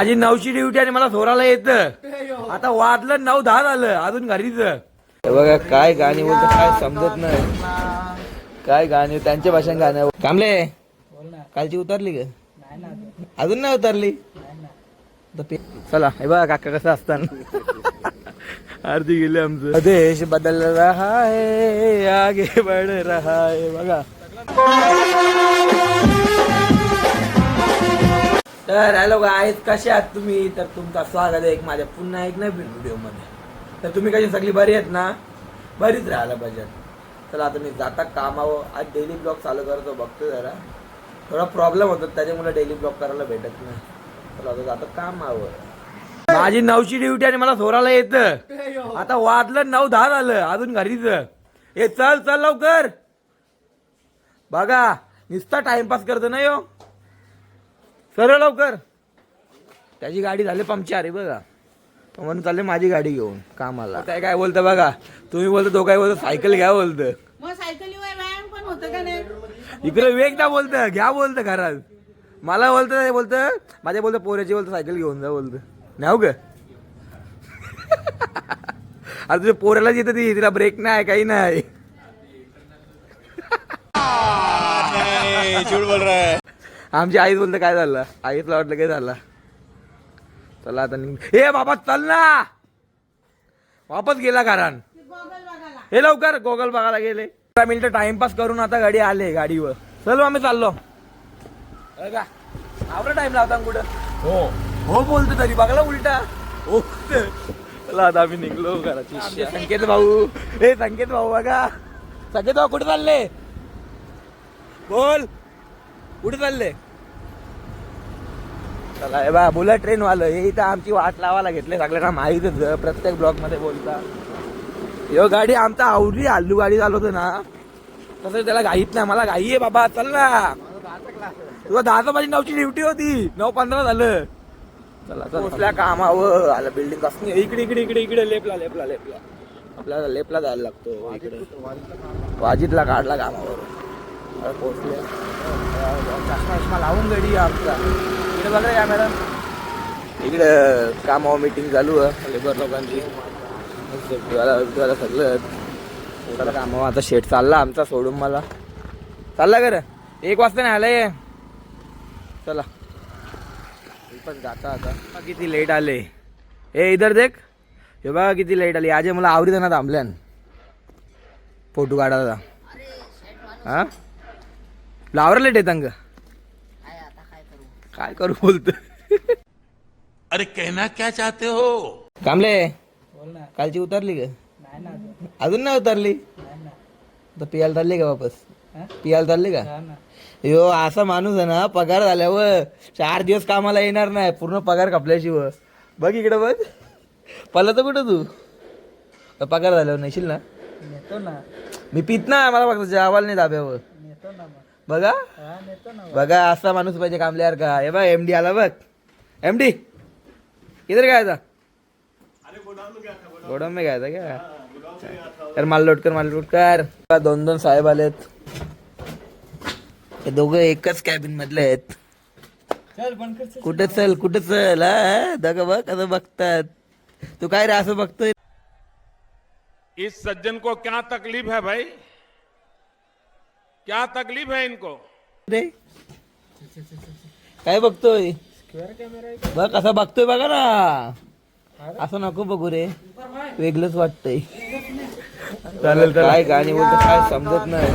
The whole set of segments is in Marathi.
माझी नऊची ड्युटी आणि मला सोराला येतं. आता वाजलं नऊ दहा झालं अजून घरीच. बघा काय गाणी बोलतो काय समजत नाही. काय गाणी त्यांच्या भाषेत गाणं कामले कालची उतरली का अजून नाही उतरली? चला हे बघा काका कसं असताना. आरती गेली आमचं. देश बदल रहा है आगे बढ़ रहा है बघा. तर हॅलो गाईज कसे आहात तुम्ही? तर तुमचा स्वागत आहे एक माझ्या पुन्हा एक नवीन व्हिडिओमध्ये. तर तुम्ही कशी सगळी बरी आहेत ना? बरीच राहायला पाहिजे. चला आता मी जाता कामावं आज डेली ब्लॉग चालू करतो बघतो जरा. थोडा प्रॉब्लेम होतो त्याच्यामुळे डेली ब्लॉग करायला भेटत नाही. चला आता जातो कामावर. माझी नऊची ड्युटी आणि मला सोराला येतं. आता वाजलं नऊ दहा झालं. अजून घरीच. हे चल चल लवकर. बघा नुसता टाइमपास करतो ना यो. सरळ लवकर. त्याची गाडी झाली पंक्चर आहे बघा. तो म्हणून चालले माझी गाडी घेऊन कामाला. काय काय बोलतं बघा. तुम्ही बोलतो तो काय बोलतो सायकल घ्या बोलतं. मग सायकलीवर व्यायाम पण होतं का नाही? इकडे वेगदा बोलतं घ्या बोलतं घरात. मला बोलतं बोलतं माझ्या बोलतं पोऱ्याची बोलतं सायकल घेऊन जा बोलतं. नाही ग? अरे तुझ्या पोऱ्यालाच येतं ती तिला ब्रेक नाही काही नाही. आमची आईच बोलतं काय झालं? आईला वाटलं काय झालं? चला आता निघ ए बाबा चल ना! वापस गेला बघायला हे लवकर गोगल बघायला गेले. पंधरा मिनिटं टाइमपास करून आता गाडी आले गाडीवर. चल आम्ही चाललो. हो का? आवडा टाइम लावता कुठं? हो. हो बोलतो तरी. बघला उलटा. हो. चला आता आम्ही निघलो घराची. संकेत भाऊ. हे संकेत भाऊ बघा. संकेत भाऊ कुठे चालले? बोल. कुठे चालले? चला हे बा बुलेट ट्रेन वालं हे इथं आमची वाट लावायला घेतले सगळ्यांना माहीतच प्रत्येक ब्लॉकमध्ये बोलता. यो गाडी आमचा आवडी आलू गाडी चालवतो ना. तसं त्याला घाईत नाही मला घाई आहे बाबा चल ना. तुला दहाचा माझी नऊची ड्युटी होती. नऊ पंधरा झालं. चला पोचल्या कामावर. आलं बिल्डिंग कसं इकडे इकडे इकडे इकडे लेपला लेपला लेपला. आपल्याला लेपला जायला लागतो. इकडे. वाजीतला काढला कामावर. आता चष्मा चष्मा लावून गाडी आमचा. इकडे बघा या मॅडम. इकडे कामावर मीटिंग चालू आहे लेबर लोकांची. सेफ्टीवाला सगळं त्याला कामावर आता शेट चालला आमचा सोडून मला. चालला कर एक वाजता नाही आलाय चला. पण जाता आता. किती लेट आले. ए इधर देख. हे बघा किती लेट आली. आज मला आवडी ना थांबल्यान. फोटो काढायला. हां? लावर लेट येतं अंग. काय करू? बोलतो अरे कहना क्या चाहते हो? कामले कालची उतरली का अजून. नाही उतरली? तर पियाला चालली का वापस. पियाला चालली का? यो असा माणूस आहे ना पगार झाल्यावर चार दिवस कामाला येणार नाही पूर्ण पगार कपल्याशिवाय बघ इकडे बघ. पला तर कुठं तू? तर पगार झाल्यावर नेशील ना? नेतो ना. मी पित ना मला फक्त जेवायला नाही दाब्यावर नेतो ना बघा. हा बघा असा माणूस पाहिजे कामल्यावर का हे बघ एमडी आला बघ. एमडी इधर काय गोडाऊन में घ्यायचा क्या तर माल लोट कर माल लोट कर. दोन दोन साहेब आलेत. हे दोघं एकच कॅबिन मधले आहेत. चल बंद कर कुठे चल कुठे चल हा? दग बघ कसं बघतात. तू काय रे असं बघतोय? इस सज्जन को क्या तकलीफ है भाई? क्या तकलीफ है इनको? रे काय बघतोय? स्क्वेअर कॅमेरा बघ कसं बघतोय बघा ना. असं नको बघू रे. वेगळंच वाटतंय. चालेल काय गाणी बोलतो काय समजत नाही.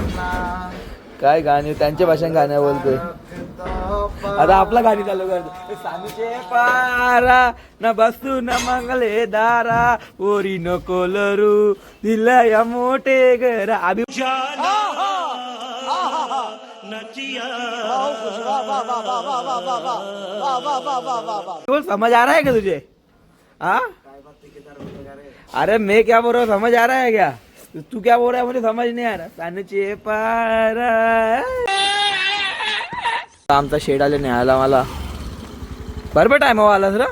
काय गाणी त्यांच्या भाषेत गाण्या बोलतोय. आता आपला गाणी चालू करतो सामीचे पारा न बसू न मंगले दारा. ओरी न कोलरू दिलया मोठे घर. आबी बोल समझ आ रहा है क्या तुझे? हाँ अरे मैं क्या बोल रहा हूँ समझ आ रहा है क्या? तू क्या बोल रहा है मुझे समझ नहीं आ रहा। सानूचे पारा आमचा शेड आले न्यायला मला बरोबर टायम हो आला रा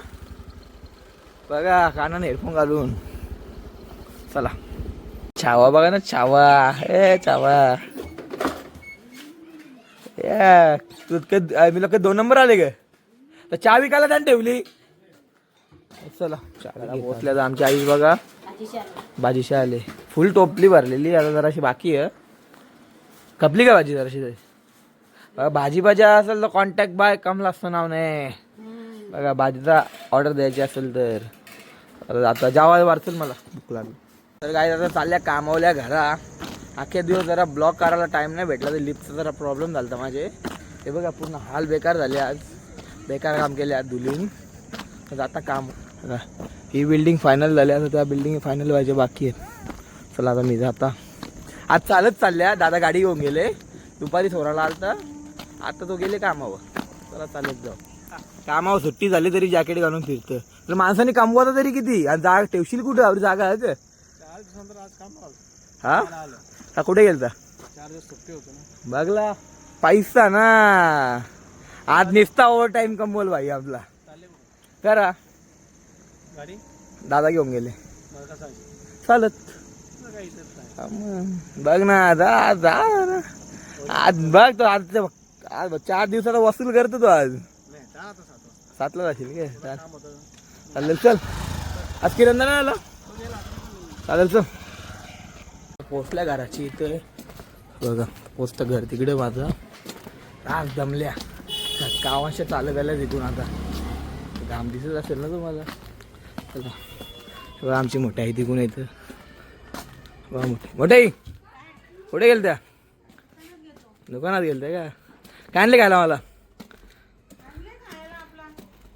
बघा कानाने हेडफोन घालून. चला. छावा बघा ना छावा. ए छावा. या तू काय मी लोक दोन नंबर आले ग? तर चहा विकायला त्याने ठेवली. चला पोहोचल्या तर आमची आई बघा. भाजीशी आले. फुल टोपली भरलेली आता जराशी बाकी आहे. कपली का भाजी जराशी बघा भाजी भाजी असेल तर कॉन्टॅक्ट बाय कमला असतं नाव नाही. बघा भाजीचा ऑर्डर द्यायची असेल तर. आता- जावा वारचल मला. भूक लागली. तर काय आता चालल्या कामावल्या घरा. अख्खे दिवस जरा ब्लॉक करायला टाइम नाही भेटला तर लिफ्टचा जरा प्रॉब्लेम झाला माझे. हे बघा पूर्ण हाल बेकार झाले आज. बेकार काम केले आज धुलीन. तर आता काम ही बिल्डिंग फायनल झाली आता त्या बिल्डिंग फायनल व्हायचे बाकी आहेत. चला आता मी जाता. आज चालत चालल्या दादा गाडी घेऊन गेले. दुपारी सोराला आलता. आता तो गेले कामावर. चला चालत जाऊ. कामावर सुट्टी झाली तरी जॅकेट घालून फिरतं तर माणसाने कमवता तरी किती? आणि जागा ठेवशील कुठे? जागा आहे हा? हा कुठे गेलता? चार दिवस सुट्टी होतो ना बघला. पैसा ना. आज निसता ओव्हर टाइम कमवल भाई आपला. चालले मग करा गाडी? दादा घेऊन गेले. मला चालत तुला काही इथंच नाही हा मग. बघ ना जा जा ना. आज बघ तो आज ते- आज चार दिवसाचा वसूल करतो तो आज. नाही जा आता सात वाजता. सातला जाशील काय? चाल. काम होतं. चालेल चल. आज किरण नाही आला? चालेल चल. पोचल्या घराची इथे. बघा पोचतं घर तिकडे माझं. रास दमल्या. गावाच्या चालत आल्या तिथून आता. घाम दिसत असेल ना तुम्हाला? बघा. आमची मोठी आहे तिकून येतं. बघा मोठी. मोठाई कुठे गेल त्या दुकानात गेलत्या का? काय आणले खायला मला?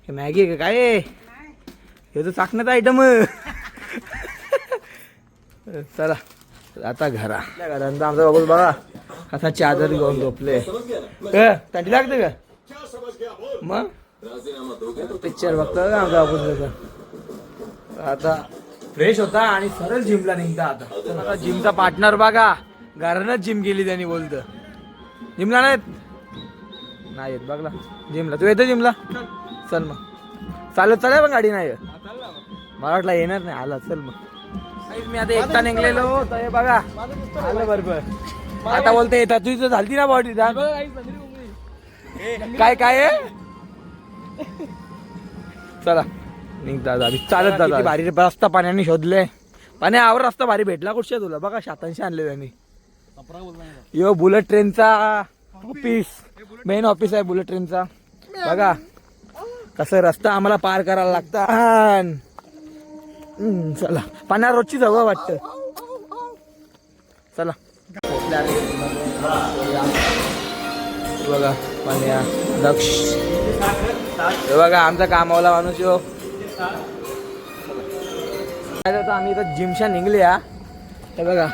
मॅगी आहे का? काय हे तर चाकण्याचा आयटम चला. आता घरा. आपल्या आमचा बाबू बघा कसा चादर घेऊन झोपले. काय थंडी लागते का? मग? पिक्चर बघतो का आमचा बाबू आता फ्रेश होता आणि सरळ जिमला निघता आता. आता जिमचा पार्टनर बघा. घरानच जिम केली त्यांनी बोलतं. जिमला नाहीत? नाही येत बघला जिमला तू येतो जिमला चल मग. चालत चालेल पण गाडी नाही येत. मला वाटलं येणार नाही. आला चल मग. मी आता एकटा निघलेलो हे बघा. आलं बरोबर. आता बोलते येतात तुझी तर झालती ना बॉडी काय काय आहे? चला निघता आधी चालत जाता भारी रस्ता पाण्याने शोधले पाण्यावर रस्ता भारी भेटला कुठच्या तुला? बघा शातांशी आणले त्यांनी कपडा बोल नाही यो बुलेट ट्रेनचा ऑफिस मेन ऑफिस आहे बुलेट ट्रेनचा बघा कसं रस्ता आम्हाला पार करायला लागता. चला. पाण्या रोजची हवा वाटत. चला. बघा पाण्या दक्ष. हे बघा आमचा कामावला माणूस यो. आम्ही इथं जिमशा निघले हा. हे बघा.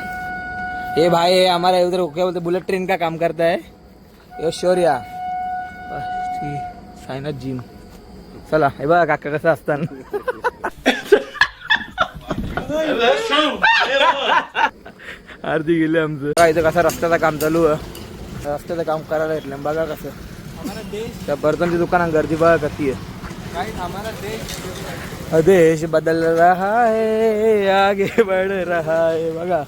हे भाई आम्हाला हमारा उधर क्या बोलते बुलेट ट्रेन का काम करता है शोर या सायनाथ जिम चला हे बघा काका कसं असताना. आरती गेली आमचं. काय इथं कसं रस्त्याचं काम चालू आहे. रस्त्याचं काम करायला येतलं बघा कसं. त्या बर्तनच्या दुकानात गर्दी बघा कती आहे. देश बदल रहा है आगे बढ़ रहा है बघा.